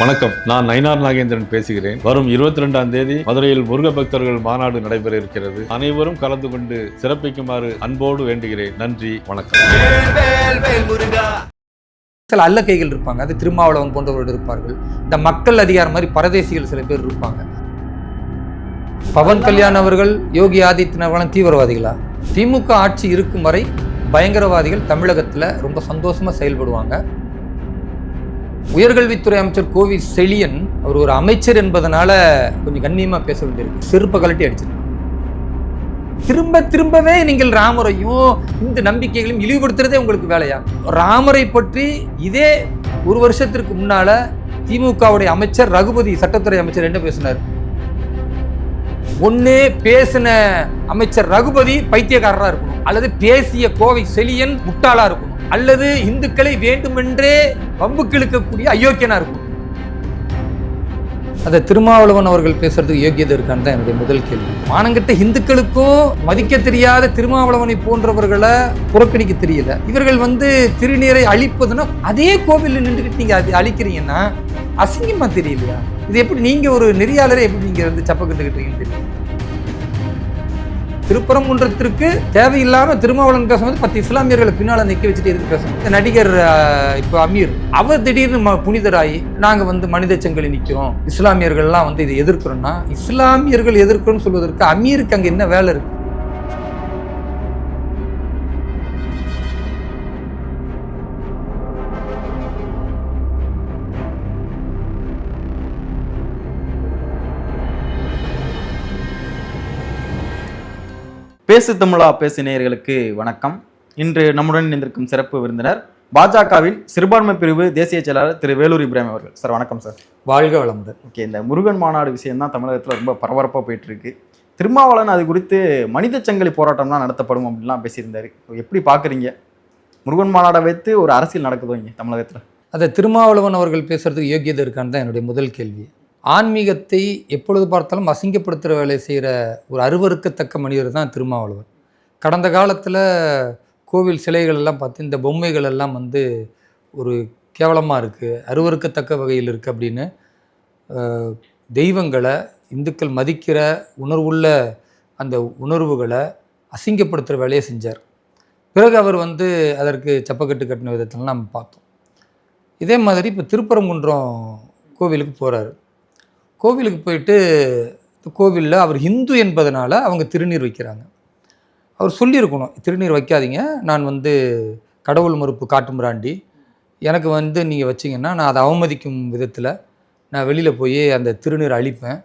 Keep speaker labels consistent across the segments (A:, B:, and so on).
A: வணக்கம். நான் நயினார் நாகேந்திரன் பேசுகிறேன். வரும் இருபத்தி ரெண்டாம் தேதி மதுரையில் முருக பக்தர்கள் மாநாடு நடைபெற இருக்கிறது அனைவரும் கலந்து கொண்டு சிறப்பிக்குமாறு அன்போடு வேண்டுகிறேன். நன்றி வணக்கம்.
B: சில அல்லக்கைகள் இருப்பாங்க. அது திருமாவளவன் போன்றவர்கள் இருப்பார்கள். இந்த மக்கள் அதிகாரம் மாதிரி பரதேசிகள் சில பேர் இருப்பாங்க. பவன் கல்யாண் அவர்கள் யோகி ஆதித்யநாத்லாம் தீவிரவாதிகளா? திமுக ஆட்சி இருக்கும் வரை பயங்கரவாதிகள் தமிழகத்தில் ரொம்ப சந்தோஷமாக செயல்படுவாங்க. உயர்கல்வித்துறை அமைச்சர் கோவி செழியன் அவர் ஒரு அமைச்சர் என்பதனால கொஞ்சம் கண்ணியமா பேச வேண்டியிருக்கு. செருப்பை கழட்டி அடிச்சிருக்காங்க. திரும்ப திரும்பவே நீங்கள் ராமரையும் இந்த நம்பிக்கைகளையும் இழிவுபடுத்துறதே உங்களுக்கு வேலையா? ராமரை பற்றி இதே ஒரு வருஷத்திற்கு முன்னால திமுகவுடைய அமைச்சர் ரகுபதி சட்டத்துறை அமைச்சர் என்ன பேசினார்? ஒண்ணு பேசின அமைச்சர் ரகுபதி பைத்தியக்காரரா இருக்கணும். அல்லது பேசிய கோவை செழியன் முட்டாளா இருக்கணும். அல்லது இந்துக்களை வேண்டுமென்றே வம்புக்கு இழுக்கக்கூடிய அயோக்கியனா இருக்கணும். அதை திருமாவளவன் அவர்கள் பேசுறதுக்கு யோகியதை இருக்கான்னு தான் என்னுடைய முதல் கேள்வி. மானங்கிட்ட இந்துக்களுக்கும் மதிக்க தெரியாத திருமாவளவனை போன்றவர்களை புறக்கணிக்க தெரியல. இவர்கள் வந்து திருநீரை அழிப்பதுன்னா அதே கோவிலில் நின்றுக்கிட்டு நீங்க அது அழிக்கிறீங்கன்னா அசிங்கமா தெரியலையா? இது எப்படி நீங்கள் ஒரு நெறியாளரை எப்படி நீங்கள் வந்து சப்பக்கிட்டுக்கிட்டு இருக்கீங்கன்னு திருப்பரங்குன்றத்திற்கு தேவையில்லாமல் திருமாவளவன் பேசும்போது பத்து இஸ்லாமியர்களை பின்னால் நிற்க வச்சுட்டு எதுக்கு பேசணும்? நடிகர் இப்போ அமீர் அவர் திடீர்னு புனிதராகி நாங்கள் வந்து மனித செங்கலி நிற்கிறோம் இஸ்லாமியர்கள்லாம் வந்து இதை எதிர்க்கிறோம்னா இஸ்லாமியர்கள் எதிர்க்கிறோம்னு சொல்வதற்கு அமீருக்கு அங்கே என்ன வேலை இருக்குது
C: பேசு தமிழா பேசு நேயர்களுக்கு வணக்கம். இன்று நம்முடன் இணைந்திருக்கும் சிறப்பு விருந்தினர் பாஜகவின் சிறுபான்மை பிரிவு தேசிய செயலாளர் திரு வேலூர் இப்ராஹிம் அவர்கள். சார் வணக்கம் சார்.
B: வாழ்க வளமுடன்.
C: ஓகே இந்த முருகன் மாநாடு விஷயம் தான் தமிழகத்தில் ரொம்ப பரபரப்பாக போயிட்டு இருக்கு திருமாவளவன் அது குறித்து மனித சங்கிலி போராட்டம்லாம் நடத்தப்படும் அப்படின்லாம் பேசியிருந்தாரு. எப்படி பார்க்குறீங்க முருகன் மாநாடை வைத்து ஒரு அரசியல் நடக்குதோ இங்கே தமிழகத்தில்?
B: அதை திருமாவளவன் அவர்கள் பேசுறதுக்கு யோகியதை இருக்கான்னு தான் என்னுடைய முதல் கேள்வி. ஆன்மீகத்தை எப்பொழுது பார்த்தாலும் அசிங்கப்படுத்துகிற வேலை செய்கிற ஒரு அருவருக்கத்தக்க மனிதர் தான் திருமாவளவர் கடந்த காலத்தில் கோவில் சிலைகள் எல்லாம் பார்த்து இந்த பொம்மைகள் எல்லாம் வந்து ஒரு கேவலமாக இருக்குது அருவருக்கத்தக்க வகையில் இருக்குது அப்படின்னு தெய்வங்களை இந்துக்கள் மதிக்கிற உணர்வுள்ள அந்த உணர்வுகளை அசிங்கப்படுத்துகிற வேலையை செஞ்சார். பிறகு அவர் வந்து அதற்கு சப்பக்கட்டு கட்டின விதத்தில் நம்ம பார்த்தோம். இதே மாதிரி இப்போ திருப்பரங்குன்றம் கோவிலுக்கு போகிறாரு கோவிலுக்கு போயிட்டு கோவிலில் அவர் ஹிந்து என்பதனால அவங்க திருநீர் வைக்கிறாங்க. அவர் சொல்லியிருக்கணும் திருநீர் வைக்காதீங்க நான் வந்து கடவுள் மறுப்பு காட்டுமிராண்டி எனக்கு வந்து நீங்கள் வச்சிங்கன்னா நான் அதை அவமதிக்கும் விதத்தில் நான் வெளியில் போய் அந்த திருநீர் அழிப்பேன்.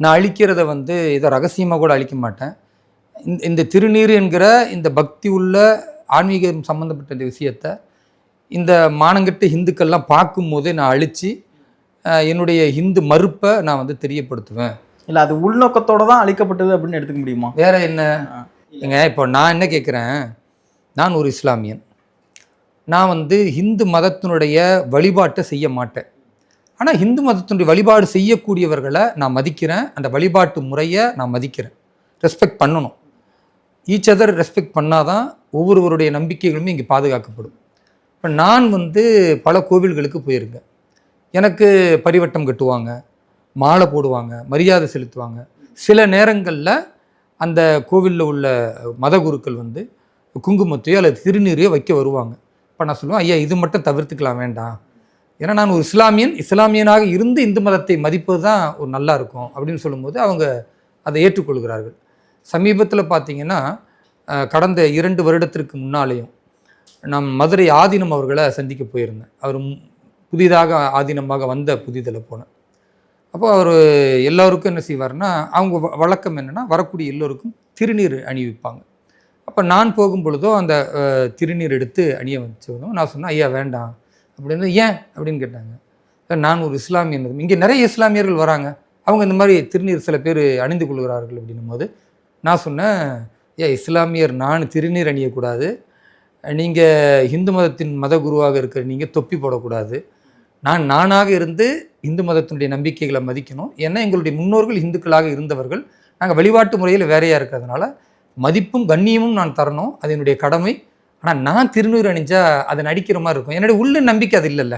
B: நான் அழிக்கிறத வந்து இதை ரகசியமாக கூட அழிக்க மாட்டேன். இந்த இந்த திருநீர் என்கிற இந்த பக்தி உள்ள ஆன்மீகம் சம்மந்தப்பட்ட இந்த விஷயத்தை இந்த மானங்கட்டு ஹிந்துக்கள்லாம் பார்க்கும்போதே நான் அழித்து என்னுடைய இந்து மறுப்பை நான் வந்து தெரியப்படுத்துவேன்.
C: இல்லை அது உள்நோக்கத்தோட தான் அளிக்கப்பட்டது அப்படின்னு எடுத்துக்க முடியுமா?
B: வேற என்ன? ஏங்க இப்போ நான் என்ன கேட்குறேன் நான் ஒரு இஸ்லாமியன். நான் வந்து இந்து மதத்தினுடைய வழிபாட்டை செய்ய மாட்டேன். ஆனால் இந்து மதத்தினுடைய வழிபாடு செய்யக்கூடியவர்களை நான் மதிக்கிறேன். அந்த வழிபாட்டு முறையை நான் மதிக்கிறேன். ரெஸ்பெக்ட் பண்ணணும். ஈச் அதர் ரெஸ்பெக்ட் பண்ணாதான் ஒவ்வொருவருடைய நம்பிக்கைகளுமே இங்கே பாதுகாக்கப்படும். இப்போ நான் வந்து பல கோவில்களுக்கு போயிருக்கேன். எனக்கு பரிவட்டம் கட்டுவாங்க மாலை போடுவாங்க மரியாதை செலுத்துவாங்க. சில நேரங்களில் அந்த கோவிலில் உள்ள மத குருக்கள் வந்து குங்குமத்தையோ அல்லது திருநீரையோ வைக்க வருவாங்க. இப்போ நான் சொல்லுவேன் ஐயா இது மட்டும் தவிர்த்துக்கலாம் வேண்டாம். ஏன்னா நான் ஒரு இஸ்லாமியன் இஸ்லாமியனாக இருந்து இந்து மதத்தை மதிப்பது தான் ஒரு நல்லா இருக்கும் அப்படின்னு சொல்லும்போது அவங்க அதை ஏற்றுக்கொள்கிறார்கள். சமீபத்தில் பார்த்தீங்கன்னா கடந்த இரண்டு வருடத்திற்கு முன்னாலேயும் நான் மதுரை ஆதீனம் அவர்களை சந்திக்க போயிருந்தேன். அவர் புதிதாக ஆதீனமாக வந்த புதிதில் போனேன். அப்போ அவர் எல்லோருக்கும் என்ன செய்வார்னா அவங்க வ- வழக்கம் என்னென்னா வரக்கூடிய எல்லோருக்கும் திருநீர் அணிவிப்பாங்க அப்போ நான் போகும் பொழுதோ அந்த திருநீர் எடுத்து அணிய வச்சதும் நான் சொன்னேன் ஐயா வேண்டாம். அப்படின்னு ஏன்? அப்படின்னு கேட்டாங்க. நான் ஒரு இஸ்லாமியன் இங்கே நிறைய இஸ்லாமியர்கள் வராங்க. அவங்க இந்த மாதிரி திருநீர் சில பேர் அணிந்து கொள்கிறார்கள் அப்படின்னும் போது நான் சொன்னேன் ஏன் இஸ்லாமியர் நான் திருநீர் அணியக்கூடாது. நீங்கள் இந்து மதத்தின் மத குருவாக இருக்கிற நீங்கள் தொப்பி போடக்கூடாது. நான் நானாக இருந்து இந்து மதத்தினுடைய நம்பிக்கைகளை மதிக்கணும். ஏன்னா எங்களுடைய முன்னோர்கள் இந்துக்களாக இருந்தவர்கள். நாங்கள் வழிபாட்டு முறையில் வேறையாக இருக்கிறதுனால மதிப்பும் கண்ணியமும் நான் தரணும். அது என்னுடைய கடமை. ஆனால் நான் திருநூறு அணிஞ்சால் அதை நடிக்கிற மாதிரி இருக்கும். என்னுடைய உள்ள நம்பிக்கை அது இல்லைல்ல.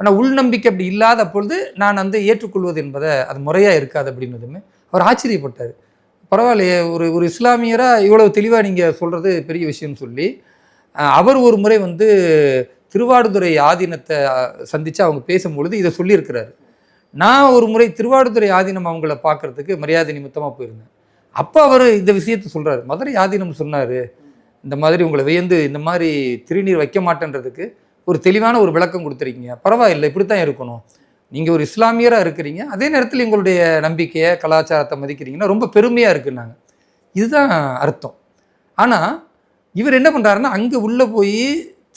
B: ஆனால் உள்நம்பிக்கை அப்படி இல்லாத பொழுது நான் வந்து ஏற்றுக்கொள்வது என்பதை அது முறையாக இருக்காது அப்படின்னதுமே அவர் ஆச்சரியப்பட்டார். பரவாயில்லையே ஒரு ஒரு இஸ்லாமியராக இவ்வளவு தெளிவாக நீங்கள் சொல்கிறது பெரிய விஷயம்னு சொல்லி அவர் ஒரு முறை வந்து திருவாடுதுறை ஆதீனத்தை சந்தித்து அவங்க பேசும்பொழுது இதை சொல்லியிருக்கிறாரு. நான் ஒரு முறை திருவாடுதுறை ஆதீனம் அவங்கள பார்க்கறதுக்கு மரியாதை நிமித்தமாக போயிருந்தேன். அப்போ அவர் இந்த விஷயத்தை சொல்கிறாரு மதுரை ஆதீனம் சொன்னார் இந்த மாதிரி உங்களை வியந்து இந்த மாதிரி திருநீர் வைக்க மாட்டேன்றதுக்கு ஒரு தெளிவான ஒரு விளக்கம் கொடுத்துருக்கீங்க. பரவாயில்லை இப்படி தான் இருக்கணும். நீங்கள் ஒரு இஸ்லாமியராக இருக்கிறீங்க. அதே நேரத்தில் எங்களுடைய நம்பிக்கையை கலாச்சாரத்தை மதிக்கிறீங்கன்னா ரொம்ப பெருமையாக இருக்குன்னாங்க. இதுதான் அர்த்தம். ஆனால் இவர் என்ன பண்ணுறாருன்னா அங்கே உள்ளே போய்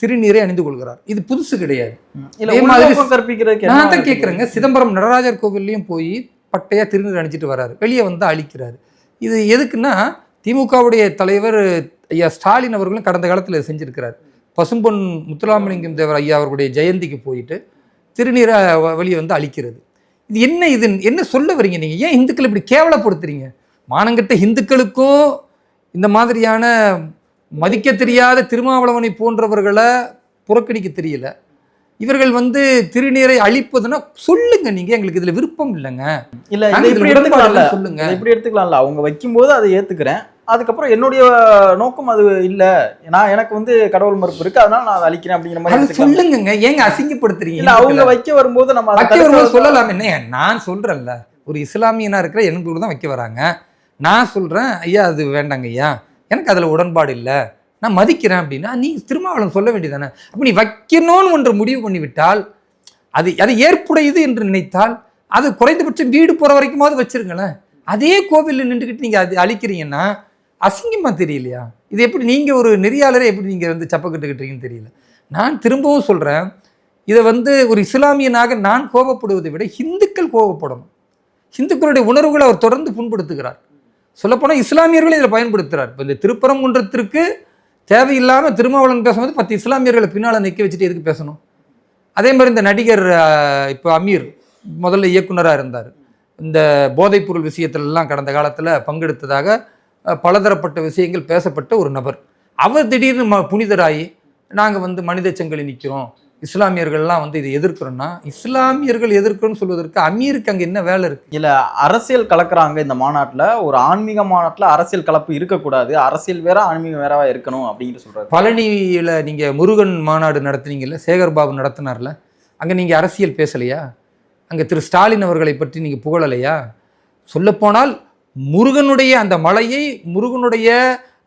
B: திருநீரை அணிந்து கொள்கிறார். இது புதுசு கிடையாது. நான் தான்? கேட்குறேங்க. சிதம்பரம் நடராஜர் கோவில்லையும் போய் பட்டையாக திருநீர் அணிச்சிட்டு வராரு. வெளியே வந்து அழிக்கிறாரு. இது எதுக்குன்னா திமுகவுடைய தலைவர் ஐயா ஸ்டாலின் அவர்களும் கடந்த காலத்தில் செஞ்சிருக்கிறார். பசும்பொன் முத்துராமலிங்கம் தேவர் ஐயா அவர்களுடைய ஜெயந்திக்கு போயிட்டு திருநீரை வெளியே வந்து அழிக்கிறது. இது என்ன இது? என்ன சொல்ல வரீங்க நீங்கள் ஏன் இந்துக்கள் இப்படி கேவலப்படுத்துறீங்க? மானங்கட்ட இந்துக்களுக்கும் இந்த மாதிரியான மதிக்க தெரியாத திருமாவளவனை போன்றவர்களை புறக்கணிக்க தெரியல. இவர்கள் வந்து திருநீரை அழிப்பதுன்னா சொல்லுங்க நீங்க எங்களுக்கு இதுல விருப்பம் இல்லைங்க.
C: இல்ல இப்படி எடுத்துக்கலாம்ல.
B: சொல்லுங்க.
C: இப்படி எடுத்துக்கலாம்ல. அவங்க வைக்கும்போது அதை ஏத்துக்கிறேன். அதுக்கப்புறம் என்னுடைய நோக்கம் அது இல்ல. நான் எனக்கு வந்து கடவுள் மறுப்பு இருக்கு. அதனால நான் அதை அழிக்கிறேன் அப்படிங்கிற மாதிரி
B: சொல்லுங்க ஏங்க அசிங்கப்படுத்துறீங்க?
C: இல்ல அவங்க? வைக்க வரும்போது நம்ம
B: வைக்க வரும்போது சொல்லலாம். என்ன நான் சொல்றேன்ல. ஒரு இஸ்லாமியனா இருக்கிற எனக்கு தான் வைக்க வராங்க. நான் சொல்றேன் ஐயா அது வேண்டாங்க ஐயா. எனக்கு அதுல உடன்பாடு இல்லை. நான் மதிக்கிறேன் அப்படின்னா நீ திருமாவளம் சொல்ல வேண்டியதானே அப்ப நீ வைக்கணும்னு ஒன்று முடிவு பண்ணிவிட்டால் அது அது ஏற்புடையது என்று நினைத்தால் அது குறைந்தபட்சம் வீடு போற வரைக்குமாவது வச்சுருங்களேன். அதே கோவிலில் நின்றுக்கிட்டு நீங்க அது அழிக்கிறீங்கன்னா அசிங்கமா தெரியலையா? இது எப்படி நீங்க ஒரு நெறியாளரே எப்படி நீங்க வந்து சப்பக்கட்டுக்கிட்டீங்கன்னு தெரியல. நான் திரும்பவும் சொல்றேன் இதை வந்து ஒரு இஸ்லாமியனாக நான் கோபப்படுவதை விட இந்துக்கள் கோபப்படணும் இந்துக்களுடைய உணர்வுகளை அவர் தொடர்ந்து புண்படுத்துகிறார். சொல்லப்போனால் இஸ்லாமியர்களும் இதில் பயன்படுத்துகிறார் இப்போ இந்த திருப்பரங்குன்றத்திற்கு தேவையில்லாமல் திருமாவளவன் பேசும்போது பத்து இஸ்லாமியர்களை பின்னால் நிற்க வச்சுட்டு எதுக்கு பேசணும்? அதே மாதிரி இந்த நடிகர் இப்போ அமீர் முதல்ல இயக்குனராக இருந்தார். இந்த போதைப்பொருள் விஷயத்திலலாம் கடந்த காலத்தில் பங்கெடுத்ததாக பலதரப்பட்ட விஷயங்கள் பேசப்பட்ட ஒரு நபர். அவர் திடீர்னு ம புனிதராகி நாங்கள் வந்து மனித சங்கிலி நிற்கிறோம் இஸ்லாமியர்கள்லாம் வந்து இதை எதிர்க்கிறோன்னா இஸ்லாமியர்கள் எதிர்க்கிறோன்னு சொல்வதற்கு அமீருக்கு அங்கே என்ன வேலை இருக்கு?
C: இல்ல அரசியல் கலக்குறாங்க இந்த மாநாட்டுல. ஒரு ஆன்மீக மாநாட்டுல அரசியல் கலப்பு இருக்கக்கூடாது. அரசியல் வேற ஆன்மீகம் வேறவா இருக்கணும் அப்படிங்கிட்டு சொல்றாரு.
B: பழனியில் நீங்கள் முருகன் மாநாடு நடத்துனீங்கல்ல சேகர் பாபு நடத்தினார்ல அங்கே நீங்கள் அரசியல் பேசலையா? அங்கே திரு ஸ்டாலின் அவர்களை பற்றி நீங்கள் புகழலையா? சொல்லப்போனால் முருகனுடைய அந்த மலையை முருகனுடைய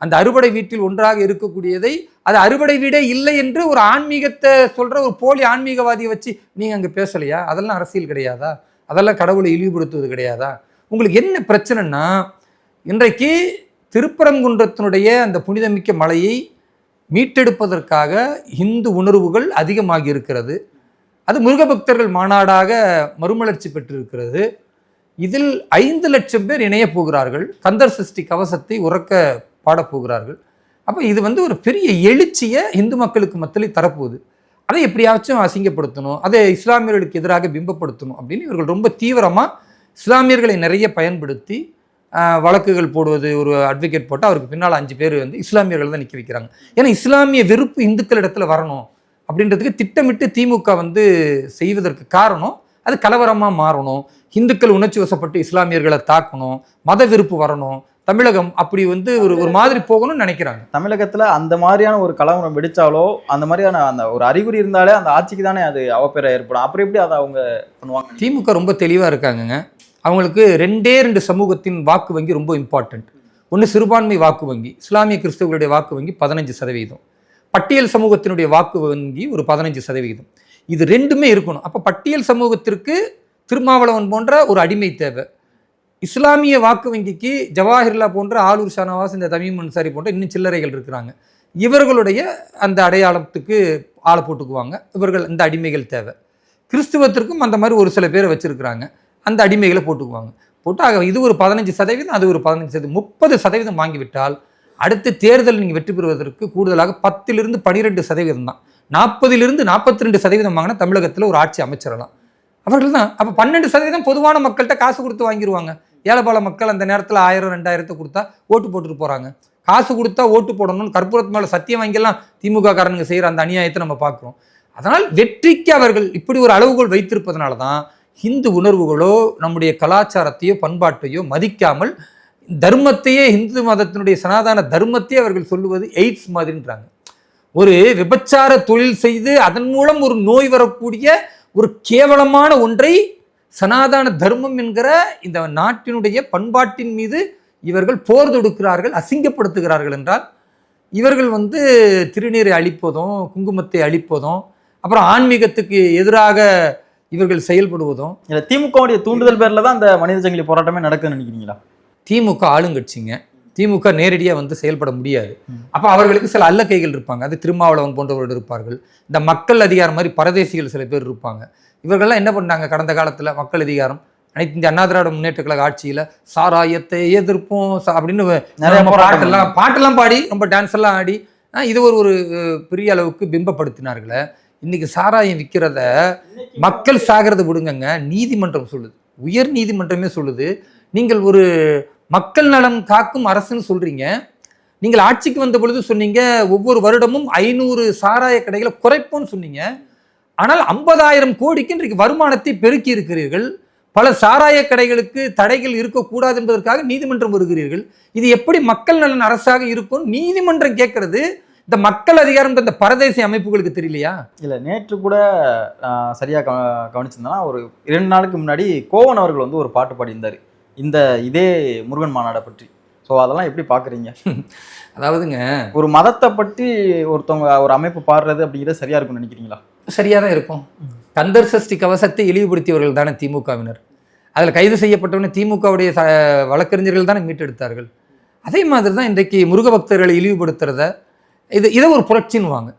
B: அந்த அறுபடை வீட்டில் ஒன்றாக இருக்கக்கூடியதை அது அறுவடை வீடே இல்லை என்று ஒரு ஆன்மீகத்தை சொல்கிற ஒரு போலி ஆன்மீகவாதியை வச்சு நீங்கள் அங்கே பேசலையா? அதெல்லாம் அரசியல் கிடையாதா? அதெல்லாம் கடவுளை இழிவுபடுத்துவது கிடையாதா? உங்களுக்கு என்ன பிரச்சனைன்னா இன்றைக்கு திருப்பரங்குன்றத்தினுடைய அந்த புனிதமிக்க மலையை மீட்டெடுப்பதற்காக இந்து உணர்வுகள் அதிகமாகி இருக்கிறது. அது முருகபக்தர்கள் மாநாடாக மறுமலர்ச்சி பெற்றிருக்கிறது. இதில் ஐந்து லட்சம் பேர் இணையப் போகிறார்கள். கந்தர் சஷ்டி கவசத்தை உறக்க பாடப் போகிறார்கள். அப்போ இது வந்து ஒரு பெரிய எழுச்சியை இந்து மக்களுக்கு மத்தியில் தரப்போகுது. அதை எப்படியாச்சும் அசிங்கப்படுத்தணும் அதை இஸ்லாமியர்களுக்கு எதிராக பிம்பப்படுத்தணும் அப்படின்னு இவர்கள் ரொம்ப தீவிரமாக இஸ்லாமியர்களை நிறைய பயன்படுத்தி வழக்குகள் போடுவது ஒரு அட்வொகேட் போட்டு அவருக்கு பின்னால் அஞ்சு பேர் வந்து இஸ்லாமியர்கள் தான் நிற்க வைக்கிறாங்க. ஏன்னா இஸ்லாமிய வெறுப்பு இந்துக்கள் இடத்துல வரணும் அப்படின்றதுக்கு திட்டமிட்டு திமுக வந்து செய்வதற்கு காரணம் அது கலவரமாக மாறணும். இந்துக்கள் உணர்ச்சி வசப்பட்டு இஸ்லாமியர்களை தாக்கணும் மத வெறுப்பு வரணும் தமிழகம் அப்படி வந்து ஒரு ஒரு மாதிரி போகணும்னு நினைக்கிறாங்க.
C: தமிழகத்துல அந்த மாதிரியான ஒரு கலவரம் வெடிச்சாலோ அந்த மாதிரியான அந்த ஒரு அறிகுறி இருந்தாலே அந்த ஆட்சிக்கு தானே அது அவப்பேரை ஏற்படும். அப்புறம் எப்படி அதை அவங்க பண்ணுவாங்க?
B: திமுக ரொம்ப தெளிவாக இருக்காங்கங்க. அவங்களுக்கு ரெண்டே ரெண்டு சமூகத்தின் வாக்கு வங்கி ரொம்ப இம்பார்ட்டண்ட் ஒன்று சிறுபான்மை வாக்கு வங்கி இஸ்லாமிய கிறிஸ்தவர்களுடைய வாக்கு வங்கி பதினஞ்சு சதவீதம். பட்டியல் சமூகத்தினுடைய வாக்கு வங்கி ஒரு பதினஞ்சு சதவீதம். இது ரெண்டுமே இருக்கணும். அப்போ பட்டியல் சமூகத்திற்கு திருமாவளவன் போன்ற ஒரு அடிமை தேவை. இஸ்லாமிய வாக்கு வங்கிக்கு ஜவாஹிர்லா போன்ற ஆலூர் ஷானவாஸ் இந்த தமீம் அன்சாரி போன்ற இன்னும் சில்லறைகள் இருக்கிறாங்க. இவர்களுடைய அந்த அடையாளத்துக்கு ஆளை போட்டுக்குவாங்க. இவர்கள் இந்த அடிமைகள் தேவை. கிறிஸ்துவத்திற்கும் அந்த மாதிரி ஒரு சில பேரை வச்சுருக்கிறாங்க. அந்த அடிமைகளை போட்டுக்குவாங்க. போட்டு ஆக இது ஒரு பதினஞ்சு சதவீதம் அது ஒரு பதினஞ்சு சதவீதம். முப்பது சதவீதம் வாங்கிவிட்டால் அடுத்த தேர்தல் நீங்கள் வெற்றி பெறுவதற்கு கூடுதலாக பத்திலிருந்து பனிரெண்டு சதவீதம் தான். நாற்பதிலிருந்து நாற்பத்தி ரெண்டு சதவீதம் வாங்கினா தமிழகத்தில் ஒரு ஆட்சி அமைச்சிடலாம் அவர்கள் தான். அப்போ பன்னெண்டு சதவீதம் பொதுவான மக்கள்கிட்ட காசு கொடுத்து வாங்கிடுவாங்க ஏழைப்பாள மக்கள் அந்த நேரத்தில் ஆயிரம் ரெண்டாயிரத்தை கொடுத்தா ஓட்டு போட்டுட்டு போகிறாங்க காசு கொடுத்தா ஓட்டு போடணும்னு கற்பூரத்து மேலே சத்தியம் வாங்கிலாம் திமுக காரனுங்க செய்கிற அந்த அநியாயத்தை நம்ம பார்க்குறோம். அதனால் வெற்றிக்கு அவர்கள் இப்படி ஒரு அளவுகோல் வைத்திருப்பதனால தான் ஹிந்து உணர்வுகளோ நம்முடைய கலாச்சாரத்தையோ பண்பாட்டையோ மதிக்காமல் தர்மத்தையே இந்து மதத்தினுடைய சனாதன தர்மத்தையே அவர்கள் சொல்லுவது எய்ட்ஸ் மாதிரின்றாங்க. ஒரு விபச்சார தொழில் செய்து அதன் மூலம் ஒரு நோய் வரக்கூடிய ஒரு கேவலமான ஒன்றை சனாதன தர்மம் என்கிற இந்த நாட்டினுடைய பண்பாட்டின் மீது இவர்கள் போர் தொடுக்கிறார்கள் அசிங்கப்படுத்துகிறார்கள் என்றால் இவர்கள் வந்து திருநீரை அழிப்பதும் குங்குமத்தை அழிப்பதும் அப்புறம் ஆன்மீகத்துக்கு எதிராக இவர்கள் செயல்படுவதும்.
C: இல்ல திமுகவுடைய தூண்டுதல் பேர்ல தான் அந்த மனித சங்கிலி போராட்டமே நடக்குதுன்னு நினைக்கிறீங்களா?
B: திமுக ஆளுங்கட்சிங்க. திமுக நேரடியாக வந்து செயல்பட முடியாது. அப்போ அவர்களுக்கு சில அல்லக்கைகள் இருப்பாங்க. அது திருமாவளவன் போன்றவர்கள் இருப்பார்கள். இந்த மக்கள் அதிகாரம் மாதிரி பரதேசிகள் சில பேர் இருப்பாங்க. இவர்கள்லாம் என்ன பண்ணாங்க? கடந்த காலத்தில் மக்கள் அதிகாரம் அனைத்து இந்த அண்ணா திராவிட முன்னேற்ற கழக ஆட்சியில் சாராயத்தை எதிர்ப்போம் அப்படின்னு
C: நிறைய
B: பாட்டெல்லாம் பாட்டெல்லாம் பாடி ரொம்ப டான்ஸ் எல்லாம் ஆடி இது ஒரு ஒரு பெரிய அளவுக்கு பிம்பப்படுத்தினார்களே. இன்னைக்கு சாராயம் விற்கிறத மக்கள் சாகிறத விடுங்கங்க. நீதிமன்றம் சொல்லுது. உயர் நீதிமன்றமே சொல்லுது. நீங்கள் ஒரு மக்கள் நலம் காக்கும் அரசுன்னு சொல்றீங்க. நீங்கள் ஆட்சிக்கு வந்த பொழுது சொன்னீங்க ஒவ்வொரு வருடமும் ஐநூறு சாராய கடைகளை குறைப்போம்னு சொன்னீங்க. ஆனால் ஐம்பதாயிரம் கோடிக்கு இன்றைக்கு வருமானத்தை பெருக்கி இருக்கிறீர்கள். பல சாராய கடைகளுக்கு தடைகள் இருக்கக்கூடாது என்பதற்காக நீதிமன்றம் வருகிறீர்கள். இது எப்படி மக்கள் நலன் அரசாக இருக்கும்? நீதிமன்றம் கேட்கறது. இந்த மக்கள் அதிகாரம் இந்த பரதேசி அமைப்புகளுக்கு தெரியலையா?
C: இல்லை நேற்று கூட சரியாக கவ- கவனிச்சிருந்தேன்னா ஒரு இரண்டு நாளுக்கு முன்னாடி கோவன் அவர்கள் வந்து ஒரு பாட்டு பாடியிருந்தார். இந்த இதே முருகன் மாநாடை பற்றி. ஸோ அதெல்லாம் எப்படி பாக்குறீங்க?
B: அதாவதுங்க
C: ஒரு மதத்தை பற்றி ஒருத்தவங்க ஒரு அமைப்பு பாடுறது அப்படிங்கிறது சரியா இருக்கும்னு நினைக்கிறீங்களா?
B: சரியாக தான் இருக்கும். கந்தர் சஷ்டி கவசத்தை இழிவுபடுத்தியவர்கள் தானே திமுகவினர். அதில் கைது செய்யப்பட்டவன திமுகவுடைய ச வழக்கறிஞர்கள் தானே மீட்டெடுத்தார்கள். அதே மாதிரி தான் இன்றைக்கு முருக பக்தர்களை இழிவுபடுத்துறத இது இதை ஒரு புரட்சின்னுவாங்க.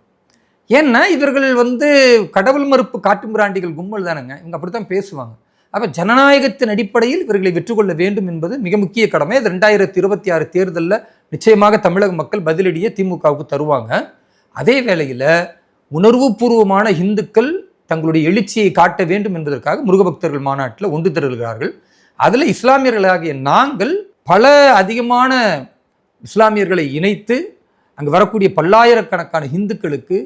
B: ஏன்னா இவர்கள் வந்து கடவுள் மறுப்பு காட்டும் பிராண்டிகள் கும்பல் தானேங்க. இவங்க அப்படித்தான் பேசுவாங்க. அப்போ ஜனநாயகத்தின் அடிப்படையில் இவர்களை வெற்றி கொள்ள வேண்டும் என்பது மிக முக்கிய கடமை. அது ரெண்டாயிரத்தி இருபத்தி ஆறு தேர்தலில் நிச்சயமாக தமிழக மக்கள் பதிலடியை திமுகவுக்கு தருவாங்க. அதே வேளையில் உணர்வுபூர்வமான இந்துக்கள் தங்களுடைய எழுச்சியை காட்ட வேண்டும் என்பதற்காக முருகபக்தர்கள் மாநாட்டில் ஒன்று திரள்கிறார்கள் அதில் இஸ்லாமியர்களாகிய நாங்கள் பல அதிகமான இஸ்லாமியர்களை இணைத்து அங்கு வரக்கூடிய பல்லாயிரக்கணக்கான இந்துக்களுக்கு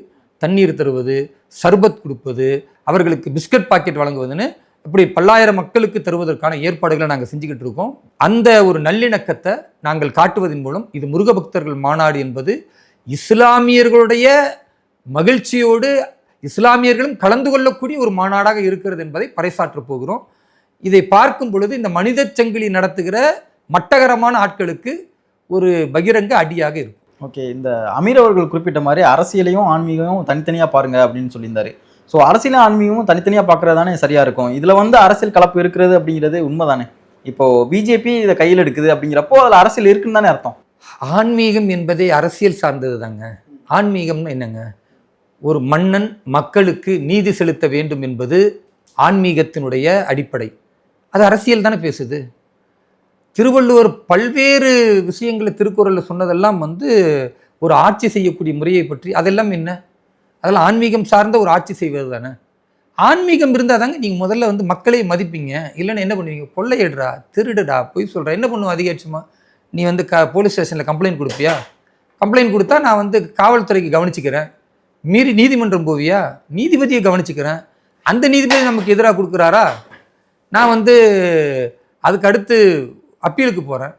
B: தண்ணீர் தருவது சர்பத் கொடுப்பது அவர்களுக்கு பிஸ்கட் பாக்கெட் வழங்குவதுன்னு இப்படி பல்லாயிரம் மக்களுக்கு தருவதற்கான ஏற்பாடுகளை நாங்கள் செஞ்சுக்கிட்டு இருக்கோம். அந்த ஒரு நல்லிணக்கத்தை நாங்கள் காட்டுவதன் மூலம் இது முருக பக்தர்கள் மாநாடு என்பது இஸ்லாமியர்களுடைய மகிழ்ச்சியோடு இஸ்லாமியர்களும் கலந்து கொள்ளக்கூடிய ஒரு மாநாடாக இருக்கிறது என்பதை பறைசாற்றப் போகிறோம். இதை பார்க்கும் பொழுது இந்த மனித சங்கிலி நடத்துகிற மட்டகரமான ஆட்களுக்கு ஒரு பகிரங்க அடியாக இருக்கும்.
C: ஓகே இந்த அமீர் அவர்கள் குறிப்பிட்ட மாதிரி அரசியலையும் ஆன்மீகமும் தனித்தனியாக பாருங்க அப்படின்னு சொல்லியிருந்தாரு. ஸோ அரசியலும் ஆன்மீகமும் தனித்தனியாக பார்க்கறது தானே சரியாக இருக்கும். இதில் வந்து அரசியல் கலப்பு இருக்கிறது அப்படிங்கிறது உண்மை தானே இப்போ பிஜேபி இதை கையில் எடுக்குது அப்படிங்கிறப்போ அதில் அரசியல் இருக்குன்னு தானே அர்த்தம்.
B: ஆன்மீகம் என்பதே அரசியல் சார்ந்தது தாங்க ஆன்மீகம்னு என்னங்க? ஒரு மன்னன் மக்களுக்கு நீதி செலுத்த வேண்டும் என்பது ஆன்மீகத்தினுடைய அடிப்படை. அது அரசியல் தானே பேசுது. திருவள்ளுவர் பல்வேறு விஷயங்களை திருக்குறளில் சொன்னதெல்லாம் வந்து ஒரு ஆட்சி செய்யக்கூடிய முறையை பற்றி அதெல்லாம் என்ன? அதெல்லாம் ஆன்மீகம் சார்ந்த ஒரு ஆட்சி செய்வது தானே? ஆன்மீகம் இருந்தால் தாங்க நீங்கள் முதல்ல வந்து மக்களை மதிப்பீங்க. இல்லைன்னா என்ன பண்ணுவீங்க? கொள்ளையிடுறா திருடுடா பொய் சொல்கிறா என்ன பண்ணுவோம் அதிகபட்சமா? நீ வந்து க போலீஸ் ஸ்டேஷனில் கம்ப்ளைண்ட் கொடுப்பியா? கம்ப்ளைண்ட் கொடுத்தா நான் வந்து காவல்துறைக்கு கவனிச்சுக்கிறேன். மீறி நீதிமன்றம் போவியா? நீதிபதியை கவனிச்சுக்கிறேன். அந்த நீதிபதி நமக்கு எதிராக கொடுக்குறாரா? நான் வந்து அதுக்கு அடுத்து அப்பீலுக்கு போகிறேன்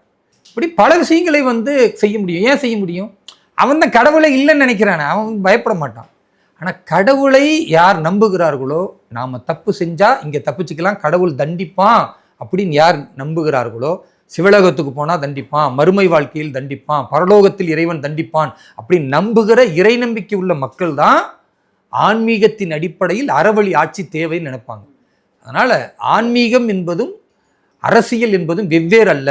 B: இப்படி பல விஷயங்களை வந்து செய்ய முடியும். ஏன் செய்ய முடியும்? அவன் தான் கடவுளை இல்லைன்னு நினைக்கிறானே. அவன் பயப்பட மாட்டான். ஆனால் கடவுளை யார் நம்புகிறார்களோ நாம் தப்பு செஞ்சால் இங்கே தப்பிச்சுக்கலாம் கடவுள் தண்டிப்பான் அப்படின்னு யார் நம்புகிறார்களோ சிவலோகத்துக்கு போனால் தண்டிப்பான் மறுமை வாழ்க்கையில் தண்டிப்பான் பரலோகத்தில் இறைவன் தண்டிப்பான் அப்படின்னு நம்புகிற இறை நம்பிக்கை உள்ள மக்கள் தான் ஆன்மீகத்தின் அடிப்படையில் அறவழி ஆட்சி தேவைன்னு நினைப்பாங்க. அதனால் ஆன்மீகம் என்பதும் அரசியல் என்பதும் வெவ்வேறு அல்ல.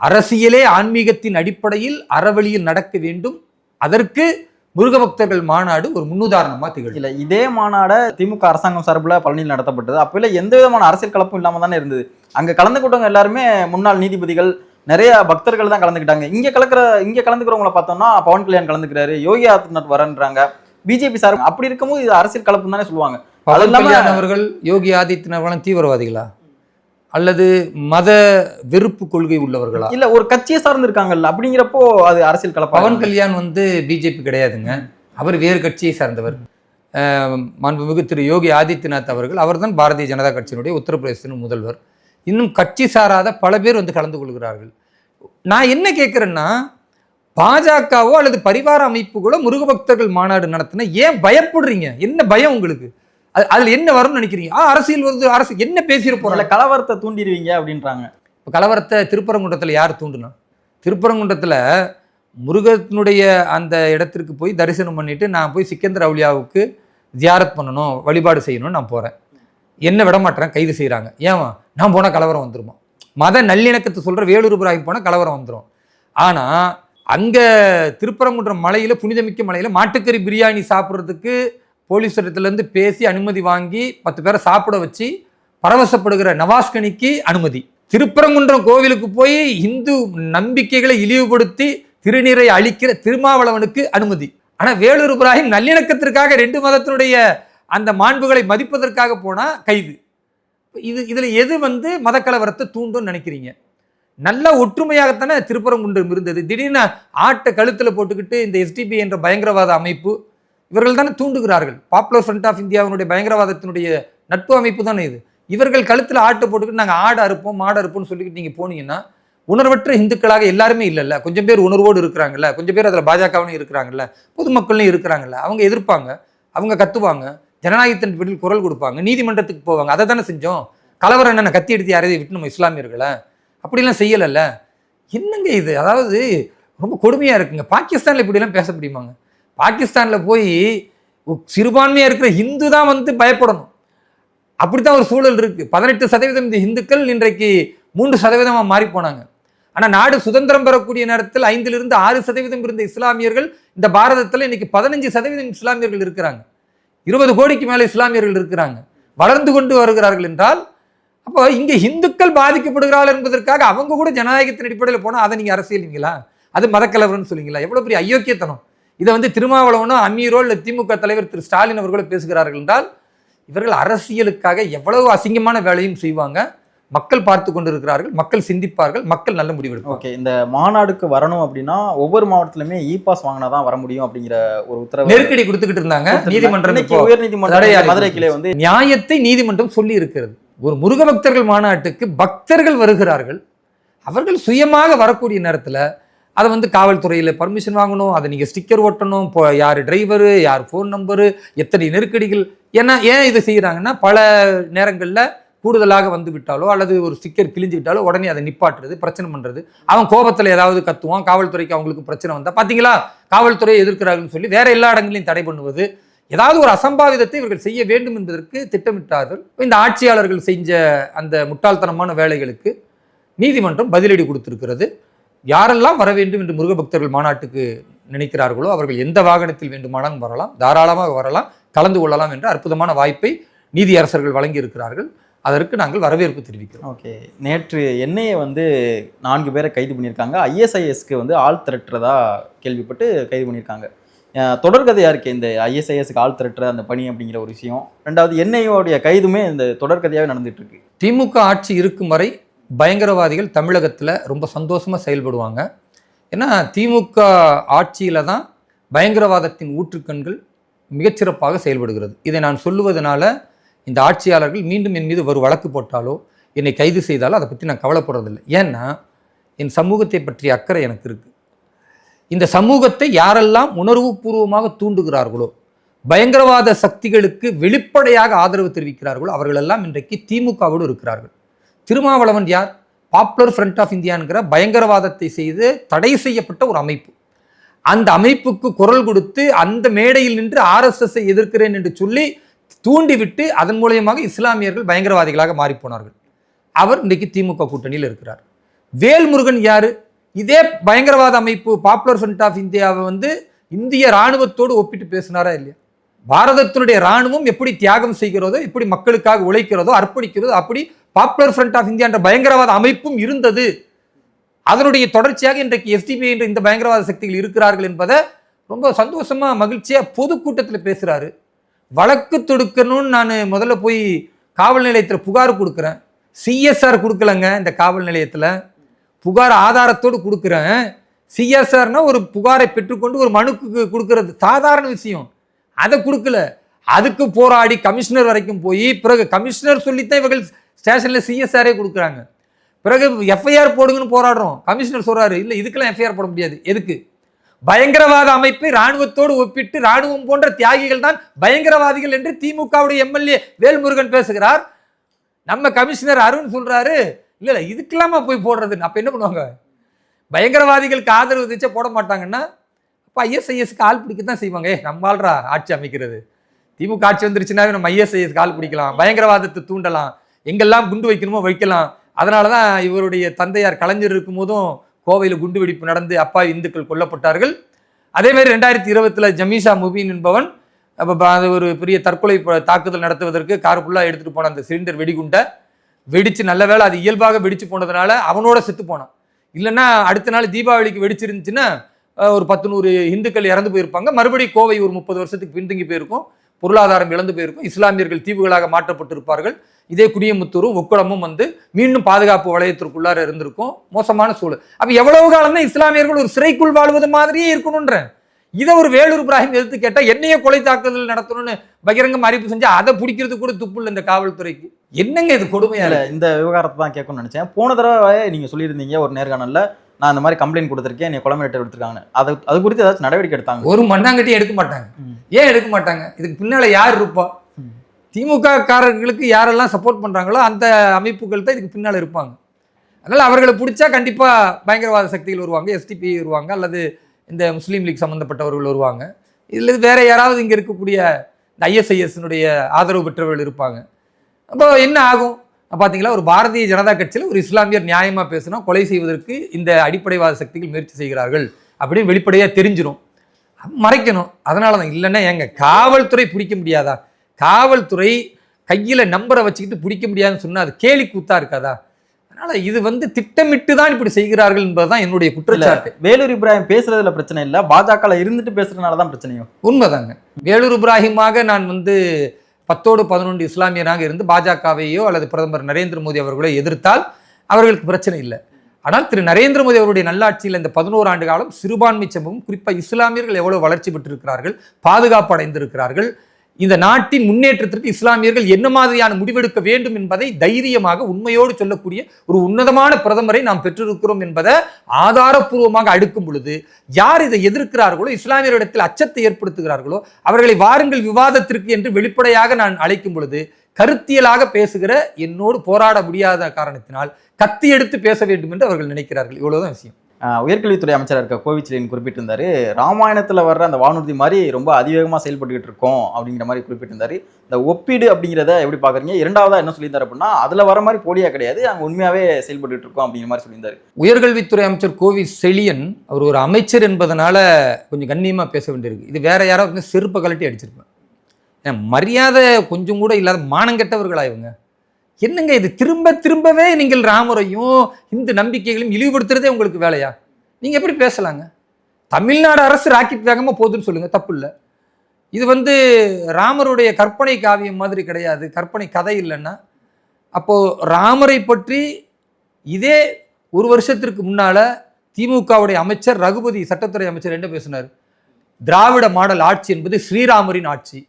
B: அரசியலே ஆன்மீகத்தின் அடிப்படையில் அறவழியில் நடக்க வேண்டும். அதற்கு முருக பக்தர்கள் மாநாடு ஒரு முன்னுதாரணமாக திகழும்.
C: இல்ல இதே மாநாட திமுக அரசாங்கம் சார்பில் பழனியில் நடத்தப்பட்டது. அப்போல எந்த விதமான அரசியல் கலப்பும் இல்லாம தானே இருந்தது. அங்க கலந்துக்கிட்டவங்க எல்லாருமே முன்னாள் நீதிபதிகள் நிறைய பக்தர்கள் தான் கலந்துக்கிட்டாங்க. இங்க கலக்கிற இங்க கலந்துக்கிறவங்கள பார்த்தோம்னா பவன் கல்யாண் கலந்துக்கிறாரு யோகி ஆதித்யநாத் வரன்றாங்க. பிஜேபி சார் அப்படி இருக்கும்போது இது அரசியல் கலப்புன்னு தானே சொல்லுவாங்க. அது
B: பவன்
C: இல்லாம-
B: கல்யாண் அவர்கள் யோகி ஆதித்யநாத் தீவிரவாதிகளா? அல்லது மத வெறுப்பு கொள்கை உள்ளவர்களா?
C: இல்ல ஒரு கட்சியை சார்ந்து இருக்காங்கல்ல அப்படிங்கிறப்போ அது அரசியல் கலப்பா
B: பவன் கல்யாண் வந்து பிஜேபி கிடையாதுங்க. அவர் வேறு கட்சியை சார்ந்தவர். மாண்புமிகு திரு யோகி ஆதித்யநாத் அவர்கள் அவர்தான் பாரதிய ஜனதா கட்சியினுடைய உத்தரப்பிரதேசத்தின் முதல்வர். இன்னும் கட்சி சாராத பல பேர் வந்து கலந்து கொள்கிறார்கள். நான் என்ன கேட்குறேன்னா பாஜகவோ அல்லது பரிவார அமைப்புகளோ முருக பக்தர்கள் மாநாடு நடத்தினா ஏன் பயப்படுறீங்க? என்ன பயம் உங்களுக்கு? அதில் என்ன வரும்னு நினைக்கிறீங்க? ஆ அரசியல் வருது அரசு என்ன போறாங்க?
C: கலவரத்தை தூண்டிடுவீங்க அப்படின்றாங்க.
B: இப்போ கலவரத்தை திருப்பரங்குன்றத்தில் யார் தூண்டுனா? திருப்பரங்குன்றத்தில் முருகனுடைய அந்த இடத்திற்கு போய் தரிசனம் பண்ணிட்டு நான் போய் சிக்கந்தர் அவுலியாவுக்கு ஜியாரத் பண்ணணும் வழிபாடு செய்யணும்னு நான் போகிறேன் என்ன விட மாட்டேன் கைது செய்கிறாங்க ஏன்? நான் போனால் கலவரம் வந்துருமா? மத நல்லிணக்கத்தை சொல்கிற வேலூர் இப்ராஹிம் போனால் கலவரம் வந்துடும் ஆனால் அங்கே திருப்பரங்குன்றம் மலையில் புனிதமிக்க மலையில் மாட்டுக்கறி பிரியாணி சாப்பிட்றதுக்கு போலீஸ் இடத்துலேருந்து பேசி அனுமதி வாங்கி பத்து பேரை சாப்பிட வச்சு பரவசப்படுகிற நவாஸ்கனிக்கு அனுமதி. திருப்பரங்குன்றம் கோவிலுக்கு போய் இந்து நம்பிக்கைகளை இழிவுபடுத்தி திருநீரை அழிக்கிற திருமாவளவனுக்கு அனுமதி. ஆனால் வேலூர் இப்ராஹிம் நல்லிணக்கத்திற்காக ரெண்டு மதத்தினுடைய அந்த மாண்புகளை மதிப்பதற்காக போனால் கைது. இது இதில் எது வந்து மதக்கலவரத்தை தூண்டும்னு நினைக்கிறீங்க? நல்ல ஒற்றுமையாகத்தானே திருப்பரங்குன்றம் இருந்தது. திடீர்னு ஆட்டை கழுத்தில் போட்டுக்கிட்டு இந்த எஸ்டிபி என்ற பயங்கரவாத அமைப்பு இவர்கள் தானே தூண்டுகிறார்கள் பாப்புலர் ஃப்ரண்ட் ஆஃப் இந்தியாவினுடைய பயங்கரவாதத்தினுடைய நட்பு அமைப்பு தானே இது? இவர்கள் கழுத்தில் ஆட்டை போட்டுக்கிட்டு நாங்கள் ஆடு அறுப்போம் மாடு அறுப்போம்னு சொல்லிக்கிட்டு நீங்கள் போனீங்கன்னா உணர்வற்ற இந்துக்களாக எல்லாருமே இல்லைல்ல. கொஞ்சம் பேர் உணர்வோடு இருக்கிறாங்கல்ல. கொஞ்சம் பேர் அதில் பாஜகவிலும் இருக்கிறாங்கல்ல. பொதுமக்கள்லையும் இருக்கிறாங்கல்ல. அவங்க எதிர்ப்பாங்க. அவங்க கத்துவாங்க. ஜனநாயகத்தின் வீட்டில் குரல் கொடுப்பாங்க. நீதிமன்றத்துக்கு போவாங்க. அதை தானே செஞ்சோம். கலவரம் என்னென்ன? கத்தி எடுத்து யாரையும் விட்டு நம்ம இஸ்லாமியர்களை? அப்படிலாம் செய்யலைல்ல? என்னங்க இது? அதாவது ரொம்ப கொடுமையாக இருக்குங்க. பாகிஸ்தானில் இப்படிலாம் பேச முடியுமாங்க? பாகிஸ்தானில் போய் சிறுபான்மையாக இருக்கிற இந்து தான் வந்து பயப்படணும். அப்படித்தான் ஒரு சூழல் இருக்குது பதினெட்டு சதவீதம் இந்த இந்துக்கள் இன்றைக்கு மூன்று சதவீதமாக மாறி போனாங்க. ஆனால் நாடு சுதந்திரம் பெறக்கூடிய நேரத்தில் ஐந்திலிருந்து ஆறு சதவீதம் இருந்த இஸ்லாமியர்கள் இந்த பாரதத்தில் இன்னைக்கு பதினஞ்சு சதவீதம் இஸ்லாமியர்கள் இருக்கிறாங்க. இருபது கோடிக்கு மேலே இஸ்லாமியர்கள் இருக்கிறாங்க. வளர்ந்து கொண்டு வருகிறார்கள் என்றால் அப்போ இங்கே இந்துக்கள் பாதிக்கப்படுகிறார்கள் என்பதற்காக அவங்க கூட ஜனநாயகத்தின் அடிப்படையில் போனால் அதை நீங்கள் அரசியலிங்களா அது மதக்கலவர்னு சொல்லிங்களா எவ்வளோ பெரிய அயோக்கியத்தனம். இதை வந்து திருமாவளவனோ அமீரோ இல்லை திமுக தலைவர் திரு ஸ்டாலின் அவர்களோ பேசுகிறார்கள் என்றால் இவர்கள் அரசியலுக்காக எவ்வளவு அசிங்கமான வேலையும் செய்வாங்க. மக்கள் பார்த்து கொண்டிருக்கிறார்கள் மக்கள் சிந்திப்பார்கள் மக்கள் நல்ல முடிவெடுப்பாங்க
C: ஓகே இந்த மாநாடுக்கு வரணும் அப்படின்னா ஒவ்வொரு மாவட்டத்திலுமே இ பாஸ் வாங்கினா தான் வர முடியும் அப்படிங்கிற ஒரு உத்தரவு
B: நெருக்கடி கொடுத்துக்கிட்டு இருந்தாங்க. நீதிமன்றம்
C: உயர் நீதிமன்றம் மதுரை கிளை வந்து
B: நியாயத்தை நீதிமன்றம் சொல்லி இருக்கிறது. ஒரு முருக பக்தர்கள் மாநாட்டுக்கு பக்தர்கள் வருகிறார்கள். அவர்கள் சுயமாக வரக்கூடிய நேரத்தில் அதை வந்து காவல்துறையில் பர்மிஷன் வாங்கணும் அதை நீங்கள் ஸ்டிக்கர் ஒட்டணும் இப்போ யார் டிரைவரு யார் ஃபோன் நம்பரு எத்தனை நெருக்கடிகள் ஏன்னா ஏன் இதை செய்கிறாங்கன்னா பல நேரங்களில் கூடுதலாக வந்து விட்டாலோ அல்லது ஒரு ஸ்டிக்கர் கிழிஞ்சு விட்டாலோ உடனே அதை நிப்பாட்டுறது பிரச்சனை பண்ணுறது அவன் கோபத்தில் ஏதாவது கத்துவான் காவல்துறைக்கு அவங்களுக்கு பிரச்சனை வந்தால் பார்த்தீங்களா காவல்துறையை எதிர்க்கிறார்கள்னு சொல்லி வேற எல்லா இடங்களையும் தடை பண்ணுவது ஏதாவது ஒரு அசம்பாவிதத்தை இவர்கள் செய்ய வேண்டும் என்பதற்கு திட்டமிட்டார்கள். இந்த ஆட்சியாளர்கள் செஞ்ச அந்த முட்டாள்தனமான வேலைகளுக்கு நீதிமன்றம் பதிலடி கொடுத்திருக்கிறது. யாரெல்லாம் வர வேண்டும் என்று முருக பக்தர்கள் மாநாட்டுக்கு நினைக்கிறார்களோ அவர்கள் எந்த வாகனத்தில் வேண்டுமானாலும் வரலாம் தாராளமாக வரலாம் கலந்து கொள்ளலாம் என்ற அற்புதமான வாய்ப்பை நீதியரசர்கள் வழங்கி இருக்கிறார்கள் அதற்கு நாங்கள் வரவேற்பு தெரிவிக்கிறோம்.
C: ஓகே நேற்று என்ஐஏ வந்து நான்கு பேரை கைது பண்ணியிருக்காங்க. ஐஎஸ்ஐஎஸ்க்கு வந்து ஆள் திரட்டுறதா கேள்விப்பட்டு கைது பண்ணியிருக்காங்க. அஹ் தொடர்கதையா இருக்கு இந்த ஐஎஸ்ஐஎஸ்க்கு ஆள் திரட்டுற அந்த பணி அப்படிங்கிற ஒரு விஷயம். ரெண்டாவது என்ஐஏவுடைய கைதுமே இந்த தொடர்கதையாவே நடந்துட்டு இருக்கு.
B: திமுக ஆட்சி இருக்கும் வரை பயங்கரவாதிகள் தமிழகத்தில் ரொம்ப சந்தோஷமாக செயல்படுவாங்க. ஏன்னா திமுக ஆட்சியில் தான் பயங்கரவாதத்தின் ஊற்றுக்கண்கள் மிகச்சிறப்பாக செயல்படுகிறது. இதை நான் சொல்லுவதனால இந்த ஆட்சியாளர்கள் மீண்டும் என் மீது ஒரு வழக்கு போட்டாலோ என்னை கைது செய்தாலோ அதை பற்றி நான் கவலைப்படுறதில்லை. ஏன்னா என் சமூகத்தை பற்றிய அக்கறை எனக்கு இருக்குது இந்த சமூகத்தை யாரெல்லாம் உணர்வுபூர்வமாக தூண்டுகிறார்களோ பயங்கரவாத சக்திகளுக்கு வெளிப்படையாக ஆதரவு தெரிவிக்கிறார்களோ அவர்களெல்லாம் இன்றைக்கு திமுகவோடு இருக்கிறார்கள். திருமாவளவன் யார்? பாப்புலர் ஃப்ரண்ட் ஆஃப் இந்தியாங்கிற பயங்கரவாதத்தை செய்து தடை செய்யப்பட்ட ஒரு அமைப்பு. அந்த அமைப்புக்கு குரல் கொடுத்து அந்த மேடையில் நின்று ஆர்எஸ்எஸ்ஸை எதிர்க்கிறேன் என்று சொல்லி தூண்டிவிட்டு அதன் மூலியமாக இஸ்லாமியர்கள் பயங்கரவாதிகளாக மாறிப்போனார்கள். அவர் இன்றைக்கு திமுக கூட்டணியில் இருக்கிறார். வேல்முருகன் யார்? இதே பயங்கரவாத அமைப்பு பாப்புலர் ஃப்ரண்ட் ஆஃப் இந்தியாவை வந்து இந்திய ராணுவத்தோடு ஒப்பிட்டு பேசினாரா இல்லையா? பாரதத்தினுடைய ராணுவம் எப்படி தியாகம் செய்கிறதோ எப்படி மக்களுக்காக உழைக்கிறதோ அர்ப்பணிக்கிறதோ அப்படி பாப்புலர் ஃப்ரண்ட் ஆஃப் இந்தியா என்ற பயங்கரவாத அமைப்பும் இருந்தது. அதனுடைய தொடர்ச்சியாக இன்றைக்கு எஸ்டிபி என்ற இந்த பயங்கரவாத சக்திகள் இருக்கிறார்கள் என்பதை ரொம்ப சந்தோஷமா மகிழ்ச்சியா பொதுக்கூட்டத்தில் பேசுறாரு. வழக்கு தொடுக்கணும்னு நான் முதல்ல போய் காவல் நிலையத்தில் புகார் கொடுக்குறேன். சிஎஸ்ஆர் கொடுக்கலங்க இந்த காவல் நிலையத்தில். புகார் ஆதாரத்தோடு கொடுக்குறேன். சிஎஸ்ஆர்னா ஒரு புகாரை பெற்றுக்கொண்டு ஒரு மனுக்கு கொடுக்கறது சாதாரண விஷயம். அதை கொடுக்கல. அதுக்கு போராடி கமிஷனர் வரைக்கும் போய் பிறகு கமிஷனர் சொல்லித்தான் இவர்கள் ஸ்டேஷனில் சிஎஸ்ஆரே கொடுக்குறாங்க. பிறகு எஃப்ஐஆர் போடுங்கன்னு போராடுறோம். கமிஷனர் சொல்கிறாரு இல்லை இதுக்கெல்லாம் எஃப்ஐஆர் போட முடியாது. எதுக்கு? பயங்கரவாத அமைப்பை ராணுவத்தோடு ஒப்பிட்டு ராணுவம் போன்ற தியாகிகள் தான் பயங்கரவாதிகள் என்று திமுகவுடைய எம்எல்ஏ வேல்முருகன் பேசுகிறார். நம்ம கமிஷனர் அருண் சொல்கிறாரு இல்லை இல்லை இதுக்கெல்லாமா போய் போடுறது? அப்போ என்ன பண்ணுவாங்க? பயங்கரவாதிகளுக்கு ஆதரவு தெரிச்சா போட மாட்டாங்கன்னா அப்போ ஐஎஸ்ஐஎஸ்க்கு ஆள் பிடிக்க தான் செய்வாங்க. ஏ நம்ம ஆட்சி அமைக்கிறது. திமுக ஆட்சி வந்துருச்சுனாவே நம்ம ஐஎஸ்ஐஎஸ்க்கு ஆள் பிடிக்கலாம். பயங்கரவாதத்தை தூண்டலாம். எங்கெல்லாம் குண்டு வைக்கணுமோ வைக்கலாம். அதனால தான் இவருடைய தந்தையார் கலைஞர் இருக்கும்போதும் கோவையில் குண்டு வெடிப்பு நடந்து அப்பா இந்துக்கள் கொல்லப்பட்டார்கள். அதேமாரி ரெண்டாயிரத்தி இருபத்தில் ஜமீஷா முபீன் என்பவன் அப்போ அது ஒரு பெரிய தற்கொலை தாக்குதல் நடத்துவதற்கு கார் ஃபுல்லாக எடுத்துகிட்டு போன அந்த சிலிண்டர் வெடிகுண்டை வெடித்து நல்ல வேலை அது இயல்பாக வெடித்து போனதுனால அவனோட செத்து போனான். இல்லைன்னா அடுத்த நாள் தீபாவளிக்கு வெடிச்சிருந்துச்சுன்னா ஒரு பத்து நூறு இந்துக்கள் இறந்து போயிருப்பாங்க. மறுபடியும் கோவை ஒரு முப்பது வருஷத்துக்கு பின்தங்கி போயிருக்கும். பொருளாதாரம் இழந்து போயிருக்கும். இஸ்லாமியர்கள் தீவுகளாக மாற்றப்பட்டிருப்பார்கள். இதே குடியமுத்தூரும் உக்குளமும் வந்து மீண்டும் பாதுகாப்பு வளையத்திற்குள்ளார இருந்திருக்கும். மோசமான சூழல். அப்ப எவ்வளவு காலம் தான் இஸ்லாமியர்கள் ஒரு சிறைக்குள் வாழ்வது மாதிரியே இருக்கணும்ன்றேன் இதை ஒரு வேலூர் இப்ராஹிம் எதிர்த்து கேட்டா என்னைய கொலை தாக்குதல் நடத்தணும்னு பகிரங்கம் அறிவிப்பு செஞ்சா அதை பிடிக்கிறதுக்கு கூட துப்பு இல்லை இந்த காவல்துறைக்கு. என்னங்க இது கொடுமையா?
C: இந்த விவகாரத்தை தான் கேட்கணும்னு நினைச்சேன். போன தடவை நீங்க சொல்லியிருந்தீங்க ஒரு நேர்காணல்ல நான் இந்த மாதிரி கம்ப்ளைண்ட் கொடுத்துருக்கேன் நீ கொலை மிரட்டல் எடுத்திருக்காங்க அது அது குறித்து ஏதாச்சும் நடவடிக்கை எடுத்தாங்க?
B: ஒரு மண்ணாங்கட்டியும் எடுக்க மாட்டாங்க. ஏன் எடுக்க மாட்டாங்க? இதுக்கு பின்னால யார் இருப்பா. திமுக காரர்களுக்கு யாரெல்லாம் சப்போர்ட் பண்றாங்களோ அந்த அமைப்புகள் தான் இதுக்கு பின்னால இருப்பாங்க. அதனால அவர்களை பிடிச்சா கண்டிப்பா பயங்கரவாத சக்திகள் வருவாங்க எஸ்டிபி வருவாங்க அல்லது இந்த முஸ்லீம் லீக் சம்பந்தப்பட்டவர்கள் வருவாங்க. இதுல வேற யாராவது இங்க இருக்கக்கூடிய இந்த ஐஎஸ்ஐஎஸ்னுடைய ஆதரவு பெற்றவர்கள் இருப்பாங்க. அப்போ என்ன ஆகும்? பார்த்தீங்களா ஒரு பாரதிய ஜனதா கட்சியில் ஒரு இஸ்லாமியர் நியாயமா பேசினா கொலை செய்வதற்கு இந்த அடிப்படைவாத சக்திகள் முயற்சி செய்கிறார்கள் அப்படின்னு வெளிப்படையாக தெரிஞ்சிரும். மறைக்கணும். அதனால தான் இல்லைன்னா ஏங்க காவல்துறை பிடிக்க முடியாதா? காவல்துறை கையில் நம்பரை வச்சுக்கிட்டு பிடிக்க முடியாதுன்னு சொன்னா அது கேலி கூத்தா இருக்காதா? அதனால இது வந்து திட்டமிட்டு தான் இப்படி செய்கிறார்கள் என்பதுதான் என்னுடைய குற்றச்சாட்டு.
C: வேலூர் இப்ராஹிம் பேசுறதுல பிரச்சனை இல்ல. பாஜக இருந்துட்டு பேசுறதுனால தான் பிரச்சனையோ
B: உண்மைதாங்க. வேலூர் இப்ராஹிமாக நான் வந்து பத்தோடு பதினொன்று இஸ்லாமியராக இருந்து பாஜகவையோ அல்லது பிரதமர் நரேந்திர மோடி அவர்களோ எதிர்த்தால் அவர்களுக்கு பிரச்சனை இல்லை. ஆனால் திரு நரேந்திர மோடி அவருடைய நல்லாட்சியில் இந்த பதினோரு ஆண்டு காலம் சிறுபான்மை சமூகம் குறிப்பாக இஸ்லாமியர்கள் எவ்வளவு வளர்ச்சி பெற்றிருக்கிறார்கள் பாதுகாப்பு அடைந்திருக்கிறார்கள் இந்த நாட்டின் முன்னேற்றத்திற்கு இஸ்லாமியர்கள் என்ன மாதிரியான முடிவெடுக்க வேண்டும் என்பதை தைரியமாக உண்மையோடு சொல்லக்கூடிய ஒரு உன்னதமான பிரதமரை நாம் பெற்றிருக்கிறோம் என்பதை ஆதாரப்பூர்வமாக அடுக்கும் பொழுது யார் இதை எதிர்க்கிறார்களோ இஸ்லாமியரிடத்தில் அச்சத்தை ஏற்படுத்துகிறார்களோ அவர்களை வாருங்கள் விவாதத்திற்கு என்று வெளிப்படையாக நான் அழைக்கும் பொழுது கருத்தியலாக பேசுகிற என்னோடு போராட முடியாத காரணத்தினால் கத்தி எடுத்து பேச வேண்டும் என்று அவர்கள் நினைக்கிறார்கள். இவ்வளவுதான் விஷயம்.
C: உயர்கல்வித்துறை அமைச்சராக இருக்க கோவிச்சலின் குறிப்பிட்டிருந்தாரு ராமாயணத்தில் வர்ற அந்த வானூர்தி மாதிரி ரொம்ப அதிவேகமாக செயல்பட்டுக்கிட்டு இருக்கோம் அப்படிங்கிற மாதிரி குறிப்பிட்டிருந்தாரு. இந்த ஒப்பீடு அப்படிங்கிறத எப்படி பார்க்குறீங்க இரண்டாவதாக என்ன சொல்லியிருந்தார் அப்படின்னா அதில் வர மாதிரி போலியாக கிடையாது நாங்கள் உண்மையாகவே செயல்பட்டுட்டு இருக்கோம் அப்படிங்கிற மாதிரி சொல்லியிருந்தாரு.
B: உயர்கல்வித்துறை அமைச்சர் கோவி செழியன் அவர் ஒரு அமைச்சர் என்பதனால கொஞ்சம் கண்ணியமாக பேச வேண்டியிருக்கு. இது வேற யாராவது செருப்பை கழட்டி அடிச்சிருப்பேன். ஏன் மரியாதை கொஞ்சம் கூட இல்லாத மானங்கெட்டவர்களா இவங்க? என்னங்க இது? திரும்ப திரும்பவே நீங்கள் ராமரையும் இந்து நம்பிக்கைகளையும் இழிவுபடுத்துறதே உங்களுக்கு வேலையா? நீங்க எப்படி பேசலாங்க? தமிழ்நாடு அரசு ராக்கெட் வேகமா போகுதுன்னு சொல்லுங்க தப்பு இல்லை. இது வந்து ராமருடைய கற்பனை காவியம் மாதிரி கிடையாது கற்பனை கதை இல்லைன்னா. அப்போ ராமரை பற்றி இதே ஒரு வருஷத்திற்கு முன்னால திமுகவுடைய அமைச்சர் ரகுபதி சட்டத்துறை அமைச்சர் என்ன பேசினார்? திராவிட மாடல் ஆட்சி என்பது ஸ்ரீராமரின் ஆட்சி.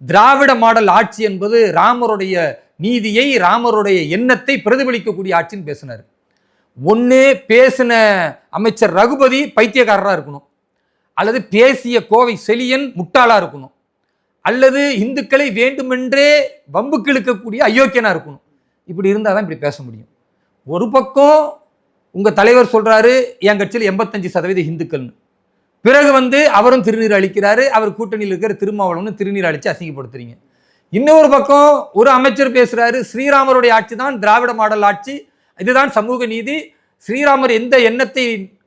B: திராவிட மாடல் ஆட்சி என்பது ராமருடைய நீதியை ராமருடைய எண்ணத்தை பிரதிபலிக்கக்கூடிய ஆட்சின்னு பேசினார். ஒன்று பேசின அமைச்சர் ரகுபதி பைத்தியக்காரராக இருக்கணும். அல்லது பேசிய கோவை செலியன் முட்டாளாக இருக்கணும். அல்லது இந்துக்களை வேண்டுமென்றே வம்புக்கு இழுக்கக்கூடிய அயோக்கியனாக இருக்கணும். இப்படி இருந்தால் தான் இப்படி பேச முடியும். ஒரு பக்கம் உங்கள் தலைவர் சொல்கிறாரு என் கட்சியில் எண்பத்தஞ்சு சதவீத இந்துக்கள்னு. பிறகு வந்து அவரும் திருநீர் அளிக்கிறாரு அவர் கூட்டணியில் இருக்கிற திருமாவளவன் திருநீர் அழித்து அசிங்கப்படுத்துறீங்க. இன்னொரு பக்கம் ஒரு அமைச்சர் பேசுறாரு ஸ்ரீராமருடைய ஆட்சி தான் திராவிட மாடல் ஆட்சி. இதுதான் சமூக நீதி. ஸ்ரீராமர் எந்த எண்ணத்தை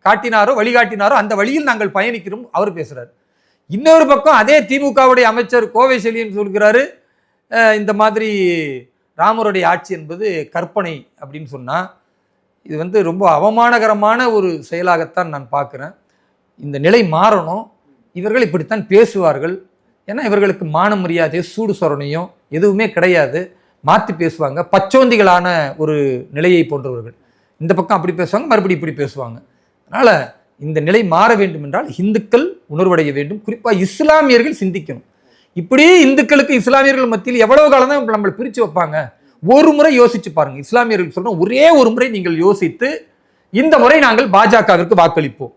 B: காட்டினாரோ வழிகாட்டினாரோ அந்த வழியில் நாங்கள் பயணிக்கிறோம் அவர் பேசுறாரு. இன்னொரு பக்கம் அதே திமுகவுடைய அமைச்சர் கோவை செலியன் சொல்கிறாரு. இந்த மாதிரி ராமருடைய ஆட்சி என்பது கற்பனை அப்படின்னு சொன்னால் இது வந்து ரொம்ப அவமானகரமான ஒரு செயலாகத்தான் நான் பார்க்குறேன். இந்த நிலை மாறணும். இவர்கள் இப்படித்தான் பேசுவார்கள். ஏன்னா இவர்களுக்கு மான மரியாதை சூடு சொரணையும் எதுவுமே கிடையாது. மாற்றி பேசுவாங்க. பச்சோந்திகளான ஒரு நிலையை போன்றவர்கள். இந்த பக்கம் அப்படி பேசுவாங்க மறுபடியும் இப்படி பேசுவாங்க. அதனால் இந்த நிலை மாற வேண்டும் என்றால் இந்துக்கள் உணர்வடைய வேண்டும். குறிப்பாக இஸ்லாமியர்கள் சிந்திக்கணும். இப்படியே இந்துக்களுக்கு இஸ்லாமியர்கள் மத்தியில் எவ்வளவு காலம் தான் நம்மளை பிரித்து வைப்பாங்க? ஒரு முறை யோசிச்சு பாருங்க. இஸ்லாமியர்கள் சொல்றோம் ஒரே ஒரு முறை நீங்கள் யோசித்து இந்த முறை நாங்கள் பாஜகவிற்கு வாக்களிப்போம்.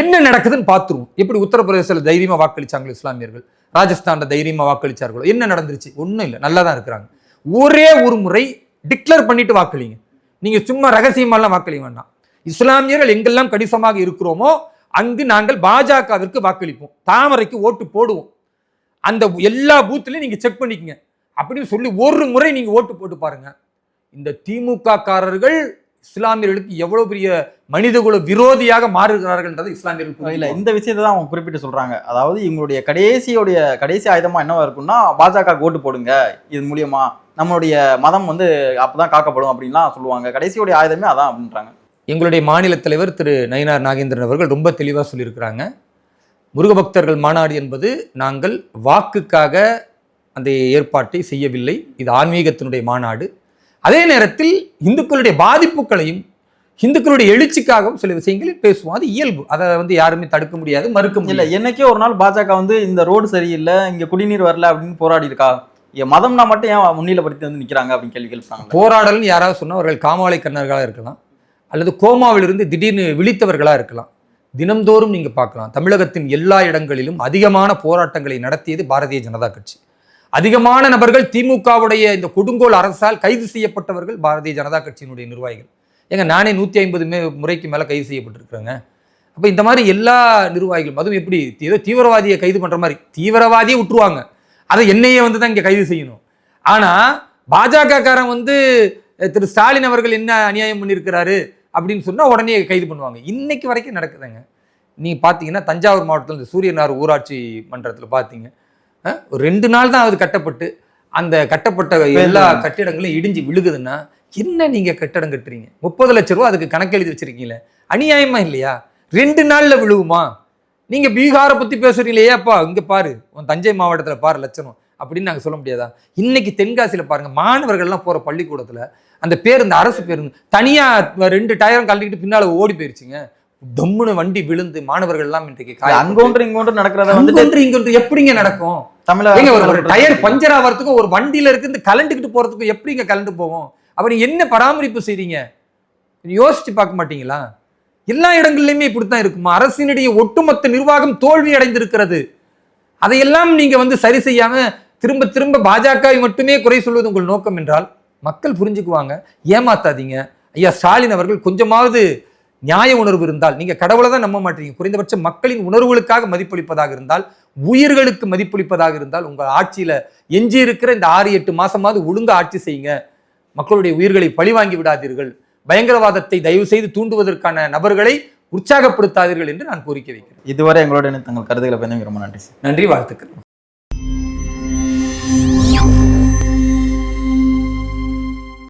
B: என்ன நடக்குதுன்னு பார்த்துருவோம். எப்படி உத்தரப்பிரதேசத்தில் தைரியமாக வாக்களித்தாங்க இஸ்லாமியர்கள்? ராஜஸ்தான்ல தைரியமா வாக்களிச்சார்களோ? என்ன நடந்துருச்சு? ஒன்றும் இல்லை. நல்லா தான் இருக்கிறாங்க. ஒரே ஒரு முறை டிக்ளேர் பண்ணிட்டு வாக்களிங்க. நீங்க சும்மா ரகசியமாலாம் வாக்களிக்க வேண்டாம். இஸ்லாமியர்கள் எங்கெல்லாம் கணிசமாக இருக்கிறோமோ அங்கு நாங்கள் பாஜகவிற்கு வாக்களிப்போம். தாமரைக்கு ஓட்டு போடுவோம். அந்த எல்லா பூத்துலையும் நீங்க செக் பண்ணிக்கங்க. அப்படின்னு சொல்லி ஒரு முறை நீங்க ஓட்டு போட்டு பாருங்க. இந்த திமுக காரர்கள் இஸ்லாமியர்களுக்கு எவ்வளவு பெரிய மனிதகுல விரோதியாக மாறுகிறார்கள்ன்றது இஸ்லாமியர்கள்
C: இல்ல இந்த விஷயத்தை தான் அவங்க குறிப்பிட்டு சொல்றாங்க. அதாவது இவங்களுடைய கடைசியோடைய கடைசி ஆயுதமா என்னவா இருக்கும்னா பாஜக ஓட்டு போடுங்க. இது மூலியமா நம்மளுடைய மதம் வந்து அப்பதான் காக்கப்படும் அப்படின்லாம் சொல்லுவாங்க. கடைசியோடைய ஆயுதமே அதான் அப்படின்றாங்க.
B: எங்களுடைய மாநில தலைவர் திரு நயினார் நாகேந்திரன் அவர்கள் ரொம்ப தெளிவாக சொல்லியிருக்கிறாங்க. முருகபக்தர்கள் மாநாடு என்பது நாங்கள் வாக்குக்காக அந்த ஏற்பாட்டை செய்யவில்லை. இது ஆன்மீகத்தினுடைய மாநாடு. அதே நேரத்தில் இந்துக்களுடைய பாதிப்புகளையும் இந்துக்களுடைய எழுச்சிக்காகவும் சில விஷயங்களில் பேசுவோம். அது இயல்பு. அதை வந்து யாருமே தடுக்க முடியாது மறுக்க முடியல
C: என்னைக்கே ஒரு நாள் பாஜக வந்து இந்த ரோடு சரியில்லை இங்க குடிநீர் வரல அப்படின்னு போராடி இருக்கா? என் மதம்னா மட்டும் ஏன் முன்னிலைப்படுத்தி வந்து நிக்கிறாங்க அப்படின்னு கேள்வி கேட்பாங்க
B: போராடல்னு யாராவது சொன்னா அவர்கள் காமாலை கண்ணர்களாக இருக்கலாம். அல்லது கோமாவிலிருந்து திடீர்னு விழித்தவர்களாக இருக்கலாம். தினம்தோறும் நீங்க பார்க்கலாம். தமிழகத்தின் எல்லா இடங்களிலும் அதிகமான போராட்டங்களை நடத்தியது பாரதிய ஜனதா கட்சி. அதிகமான நபர்கள் திமுகவுடைய இந்த கொடுங்கோல் அரசால் கைது செய்யப்பட்டவர்கள் பாரதிய ஜனதா கட்சியினுடைய நிர்வாகிகள். ஏங்க நானே நூற்றி ஐம்பது மே முறைக்கு மேலே கைது செய்யப்பட்டிருக்கிறேங்க. அப்போ இந்த மாதிரி எல்லா நிர்வாகிகளும் அதுவும் எப்படி ஏதோ தீவிரவாதியை கைது பண்ணுற மாதிரி தீவிரவாதியை விட்டுருவாங்க அதை என்னையே வந்து தான் இங்கே கைது செய்யணும். ஆனால் பாஜகக்காரன் வந்து திரு ஸ்டாலின் அவர்கள் என்ன அநியாயம் பண்ணியிருக்கிறாரு அப்படின்னு சொன்னால் உடனே கைது பண்ணுவாங்க. இன்னைக்கு வரைக்கும் நடக்குதுங்க. நீங்கள் பார்த்தீங்கன்னா தஞ்சாவூர் மாவட்டத்தில் இந்த சூரியனார் ஊராட்சி மன்றத்தில் பார்த்தீங்க ஒரு ரெண்டு நாள் தான் அது கட்டப்பட்டு அந்த கட்டப்பட்ட எல்லா கட்டிடங்களும் இடிஞ்சு விழுகுதுன்னா என்ன நீங்க கட்டடம் கட்டுறீங்க? முப்பது லட்ச ரூபா அதுக்கு கணக்கு எழுதி வச்சிருக்கீங்களே. அநியாயமா இல்லையா? ரெண்டு நாள்ல விழுகுமா நீங்க பீகாரை பத்தி பேசுறீங்களே ஏப்பா இங்க பாரு உன் தஞ்சை மாவட்டத்துல பாரு லட்சணம் அப்படின்னு நாங்க சொல்ல முடியாதா? இன்னைக்கு தென்காசியில பாருங்க மாணவர்கள்லாம் போற பள்ளிக்கூடத்துல அந்த பேருந்து அரசு பேருந்து தனியா ரெண்டு டயரும் கழட்டிக்கிட்டு பின்னால ஓடி போயிருச்சுங்க. டம்முன்னு வண்டி விழுந்து மாணவர்கள் எல்லாம் இன்றைக்கு
C: அங்கொன்று இங்கொன்று நடக்கிறத
B: அங்கொன்று இங்கொன்று எப்படிங்க நடக்கும்?
C: தமிழக
B: ஒரு டயர் பஞ்சர் ஆகிறதுக்கும் ஒரு வண்டியில இருந்து கலண்டுக்கிட்டு போறதுக்கும் எப்படிங்க கலண்டு போவோம்? அப்ப நீங்க என்ன பராமரிப்பு செய்றீங்க? யோசிச்சு பார்க்க மாட்டீங்களா? எல்லா இடங்கள்லயுமே இப்படித்தான் இருக்குமா? அரசினுடைய ஒட்டுமொத்த நிர்வாகம் தோல்வி அடைந்திருக்கிறது. அதையெல்லாம் நீங்க வந்து சரி செய்யாம திரும்ப திரும்ப பாஜகவை மட்டுமே குறை சொல்வது உங்கள் நோக்கம் என்றால் மக்கள் புரிஞ்சுக்குவாங்க ஏமாத்தாதீங்க. ஐயா ஸ்டாலின் அவர்கள் கொஞ்சமாவது நியாய உணர்வு இருந்தால் நீங்க கடவுளை தான் நம்ப மாட்டீங்க. குறைந்தபட்சம் மக்களின் உணர்வுகளுக்காக மதிப்பளிப்பதாக இருந்தால் உயிர்களுக்கு மதிப்பளிப்பதாக இருந்தால் உங்க ஆட்சியில எஞ்சி இருக்கிற இந்த ஆறு எட்டு மாசமாவது ஒழுங்கா ஆட்சி செய்யுங்க. மக்களுடைய உயிர்களை பழிவாங்கி விடாதீர்கள். பயங்கரவாதத்தை தயவு செய்து தூண்டுவதற்கான நபர்களை உற்சாகப்படுத்தாதீர்கள் என்று நான் கோரிக்கை வைக்கிறேன்.
C: இதுவரை எங்களோட தங்கள் கருத்துக்களை பயந்து ரொம்ப நன்றி
B: நன்றி வாழ்த்துக்கள்.